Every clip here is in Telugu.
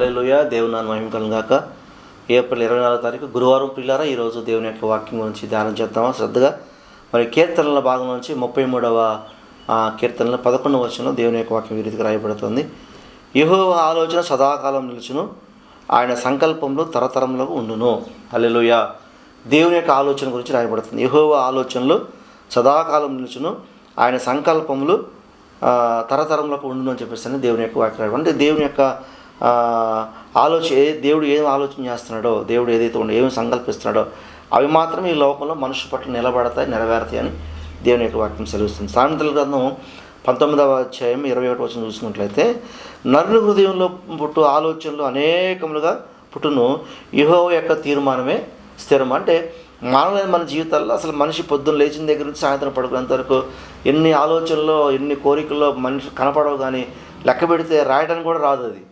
హలోయ దేవుని నాన్న మహిమ కలుగాక ఏప్రిల్ ఇరవై నాలుగో తారీఖు గురువారం పిల్లారా ఈరోజు దేవుని యొక్క వాక్యం గురించి ధ్యానం చేద్దామా? శ్రద్ధగా. మరి కీర్తనల భాగం నుంచి ముప్పై మూడవ కీర్తనల పదకొండవ వచనంలో దేవుని యొక్క వాక్యం వీరికి రాయబడుతుంది. యహో ఆలోచన సదాకాలం నిలుచును. ఆయన సంకల్పంలో తరతరంలో ఉండును. హల్లెలూయ. దేవుని యొక్క ఆలోచన గురించి రాయబడుతుంది. యహోవ ఆలోచనలు సదాకాలం నిలుచును. ఆయన సంకల్పములు తరతరంలోకి ఉండును అని చెప్పేసి దేవుని యొక్క వాక్యం రాయబడి- అంటే దేవుని యొక్క ఆలోచన ఏ దేవుడు ఏం ఆలోచన చేస్తున్నాడో దేవుడు ఏదైతే ఉండో ఏమి సంకల్పిస్తున్నాడో అవి మాత్రం ఈ లోకంలో మనుషు పట్ల నిలబడతాయి నెరవేరుతాయి అని దేవుని యొక్క వాక్యం సెలవుస్తుంది. సామెతల గ్రంథం పంతొమ్మిదవ అధ్యాయం ఇరవై ఒకటి వచ్చిన చూసినట్లయితే నరుని హృదయంలో పుట్టు ఆలోచనలు అనేకములుగా పుట్టును యుహో యొక్క తీర్మానమే స్థిరం అంటే మానవులైన మన జీవితాల్లో అసలు మనిషి పొద్దున్న లేచిన దగ్గర నుంచి సాయంత్రం పడుకునేంత వరకు ఎన్ని ఆలోచనలో ఎన్ని కోరికల్లో మనిషి కనపడవు కానీ లెక్క పెడితే రాయడానికి కూడా రాదు అది.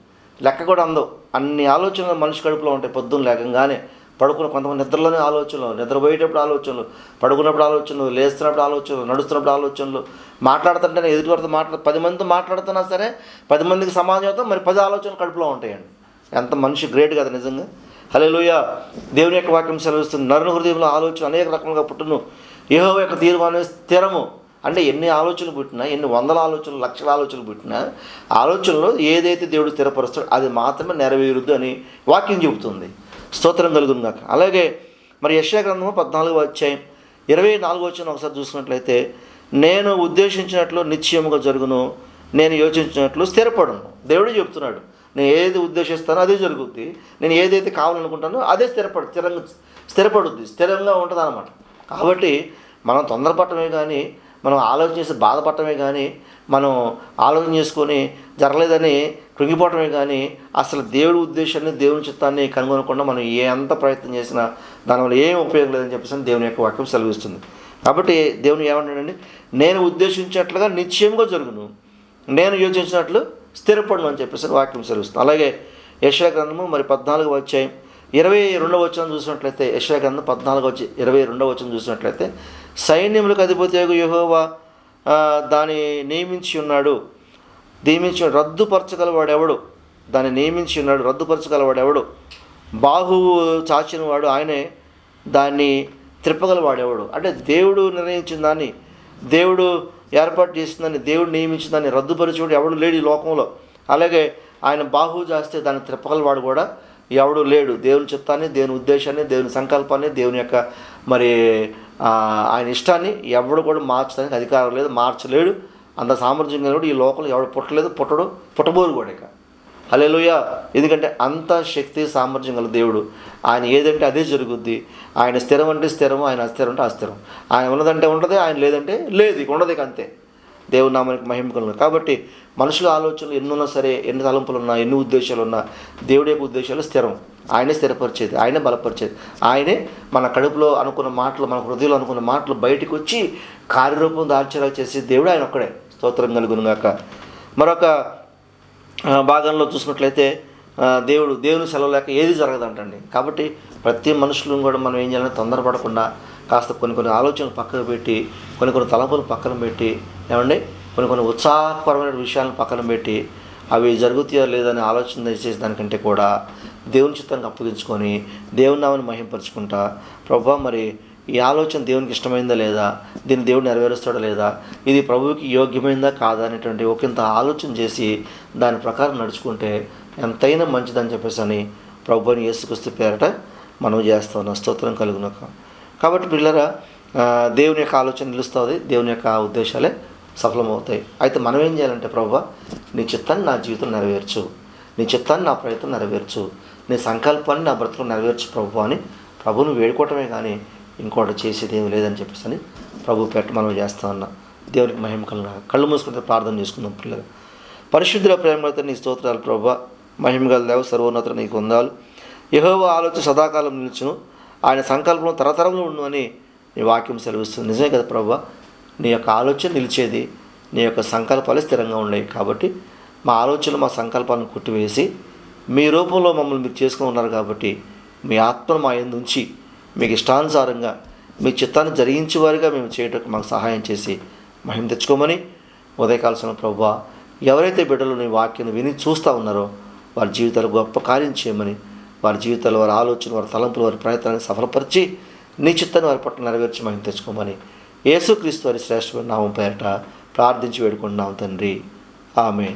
లెక్క కూడా అందవు. అన్ని ఆలోచనలు మనిషి కడుపులో ఉంటాయి పొద్దున్న లేకంగానే. పడుకున్న కొంతమంది నిద్రలోనే ఆలోచనలు నిద్రపోయేటప్పుడు ఆలోచనలు పడుకున్నప్పుడు ఆలోచనలు లేస్తున్నప్పుడు ఆలోచనలు నడుస్తున్నప్పుడు ఆలోచనలు. మాట్లాడుతుంటేనే ఎదుటి వారితో మాట్లా పది మందితో మాట్లాడుతున్నా సరే పది మందికి సమాజం అవుతాం మరి పది ఆలోచనలు కడుపులో ఉంటాయండి. ఎంత మనిషి గ్రేట్ కదా నిజంగా. హలోయ దేవుని యొక్క వాక్యం సెలవిస్తుంది. నరుని హృదయంలో ఆలోచన అనేక రకములుగా పుట్టును. ఏహో యొక్క తీర్మానం స్థిరము. అంటే ఎన్ని ఆలోచనలు పుట్టినా ఎన్ని వందల ఆలోచనలు లక్షల ఆలోచనలు పుట్టినా ఆలోచనలో ఏదైతే దేవుడు స్థిరపరుస్తాడో అది మాత్రమే నెరవేరుద్దు అని వాక్యం చెబుతుంది. స్తోత్రం కలుగును గాక అలాగే మరి యశ్యా గ్రంథము పద్నాలుగు అధ్యాయం ఇరవై నాలుగు వచ్చిన ఒకసారి చూసుకున్నట్లయితే నేను ఉద్దేశించినట్లు నిశ్చయముగా జరుగును నేను యోచించినట్లు స్థిరపడను. దేవుడే చెప్తున్నాడు నేను ఏది ఉద్దేశిస్తానో అదే జరుగుద్ది నేను ఏదైతే కావాలనుకుంటానో అదే స్థిరపడు స్థిరంగా స్థిరపడుద్ది స్థిరంగా ఉంటుంది అనమాట కాబట్టి మనం తొందరపడమే కానీ మనం ఆలోచన చేసి బాధపడటమే కానీ మనం ఆలోచన చేసుకొని జరగలేదని కృంగిపోవటమే కానీ అసలు దేవుడి ఉద్దేశాన్ని దేవుని చిత్తాన్ని కనుగొనకుండా మనం ఏ ఎంత ప్రయత్నం చేసినా దానివల్ల ఏం ఉపయోగం లేదని చెప్పేసి దేవుని యొక్క వాక్యం సెలవిస్తుంది. కాబట్టి దేవుని ఏమంటాడండి నేను ఉద్దేశించినట్లుగా నిశ్చయంగా జరుగును. నేను యోచించినట్లు స్థిరపడను అని చెప్పేసి వాక్యం సెలవిస్తుంది. అలాగే యశా గ్రంథము మరి పద్నాలుగు వచ్చాయి ఇరవై రెండవ వచ్చిన చూసినట్లయితే యశా గ్రంథం పద్నాలుగు వచ్చి ఇరవై రెండవ వచ్చిన చూసినట్లయితే సైన్యములకు అధిపతి యహోవా దాన్ని నియమించి ఉన్నాడు. నియమించి రద్దుపరచగలవాడెవడు? దాన్ని నియమించి ఉన్నాడు రద్దుపరచగలవాడెవడు? బాహువు చాచిన వాడు ఆయనే దాన్ని త్రిప్పగలవాడెవడు? అంటే దేవుడు నిర్ణయించిన దాన్ని దేవుడు ఏర్పాటు చేసిన దేవుడు నియమించిన దాన్ని రద్దుపరిచేవాడు ఎవడు లేడు ఈ లోకంలో. అలాగే ఆయన బాహువు చేస్తే దాన్ని త్రిప్పగలవాడు కూడా ఎవడు లేడు. దేవుని చిత్తాన్ని దేవుని ఉద్దేశాన్ని దేవుని సంకల్పాన్ని దేవుని యొక్క మరి ఆయన ఇష్టాన్ని ఎవడు కూడా మార్చడానికి అధికారం లేదు మార్చలేడు. అంత సామర్థ్యం కలిగినప్పుడు ఈ లోకంలో ఎవడు పుట్టలేదు పుట్టడు పుట్టబోరు కూడా ఇక. అలెలుయ ఎందుకంటే అంత శక్తి సామర్థ్యం గల దేవుడు. ఆయన ఏదంటే అదే జరుగుద్ది. ఆయన స్థిరం అంటే స్థిరం ఆయన అస్థిరం అంటే అస్థిరం. ఆయన ఉన్నదంటే ఉండదు ఆయన లేదంటే లేదు ఇక ఉండదు ఇక అంతే. దేవుడు నామానికి మహిమ కలుగును. కాబట్టి మనుషుల ఆలోచనలు ఎన్ని ఉన్నా సరే ఎన్ని తలంపులు ఉన్నా ఎన్ని ఉద్దేశాలు ఉన్నా దేవుడి యొక్క ఉద్దేశాలు స్థిరం. ఆయనే స్థిరపరిచేది ఆయనే బలపరిచేది. ఆయనే మన కడుపులో అనుకున్న మాటలు మన హృదయంలో అనుకున్న మాటలు బయటికి వచ్చి కార్యరూపం దాల్చేలా చేసే దేవుడు ఆయన ఒక్కడే. స్తోత్రం కలుగునుగాక మరొక భాగంలో చూసుకున్నట్లయితే దేవుడు దేవుని సెలవు లేక ఏది జరగదంటండి. కాబట్టి ప్రతి మనుషులను కూడా మనం ఏం చేయాలంటే తొందరపడకుండా కాస్త కొన్ని కొన్ని ఆలోచనలు పక్కకు పెట్టి కొన్ని కొన్ని తలపులు పక్కన పెట్టి ఏమండి? కొన్ని కొన్ని ఉత్సాహపరమైన విషయాలను పక్కన పెట్టి అవి జరుగుతాయో లేదని ఆలోచన చేసే దానికంటే కూడా దేవుని చిత్తానికి అప్పగించుకొని దేవుని నామని మహింపరచుకుంటా ప్రభా మరి ఈ ఆలోచన దేవునికి ఇష్టమైందా లేదా? దీన్ని దేవుడు నెరవేరుస్తాడా లేదా? ఇది ప్రభువుకి యోగ్యమైందా కాదా అనేటువంటి ఒకంత ఆలోచన చేసి దాని ప్రకారం నడుచుకుంటే ఎంతైనా మంచిదని చెప్పేసి అని ప్రభుని యేసుక్రీస్తు పేరట మనం చేస్తాం స్తోత్రం కలుగునక. కాబట్టి పిల్లరా దేవుని యొక్క ఆలోచన నిలుస్తుంది. దేవుని యొక్క ఉద్దేశాలే సఫలమవుతాయి. అయితే మనం ఏం చేయాలంటే ప్రభు నీ చిత్తాన్ని నా జీవితం నెరవేర్చు. నీ చిత్తాన్ని నా ప్రయత్నం నెరవేర్చు. నీ సంకల్పాన్ని నా బ్రతుకు నెరవేర్చు ప్రభు అని ప్రభుని వేడుకోవటమే కానీ ఇంకోటి చేసేది ఏమి లేదని చెప్పేసి అని ప్రభు పెట్ట మనం చేస్తా ఉన్నాం. దేవునికి మహిమ కలిగిన కళ్ళు మూసుకుంటే ప్రార్థన చేసుకుందాం పిల్లలు. పరిశుద్ధుల ప్రేమతో నీ స్తోత్రాలు ప్రభు. మహిమ గల సర్వోన్నత నీకు ఉందాలు యహోవ ఆలోచన సదాకాలం నిలుచును. ఆయన సంకల్పం తరతరంలో ఉండు అని నీ వాక్యం సెలవిస్తుంది. నిజమే కదా ప్రభు? నీ యొక్క ఆలోచన నిలిచేది నీ యొక్క సంకల్పాలు స్థిరంగా ఉన్నాయి కాబట్టి మా ఆలోచనలు మా సంకల్పాలను కొట్టివేసి మీ రూపంలో మమ్మల్ని మీరు చేసుకుని ఉన్నారు కాబట్టి మీ ఆత్మను మా ఎందు ఉంచి మీకు ఇష్టానుసారంగా మీ చిత్తాన్ని జరిగించే వారిగా మేము చేయటకు మాకు సహాయం చేసి మహిమ తెచ్చుకోమని ఉదయకాల్సిన ప్రభు ఎవరైతే బిడ్డలు నీ వాక్యం విని చూస్తూ ఉన్నారో వారి జీవితాలు గొప్ప కార్యం చేయమని వారి జీవితాలు వారి ఆలోచన వారి తలంపులు వారి ప్రయత్నాన్ని సఫలపరిచి నీ చిత్తాన్ని వారి పట్ల నెరవేర్చి మనం తెచ్చుకోమని యేసుక్రీస్తు వారి శ్రేష్టమైన నామం పేరట ప్రార్థించి వేడుకుంటున్నాం తండ్రి. ఆమె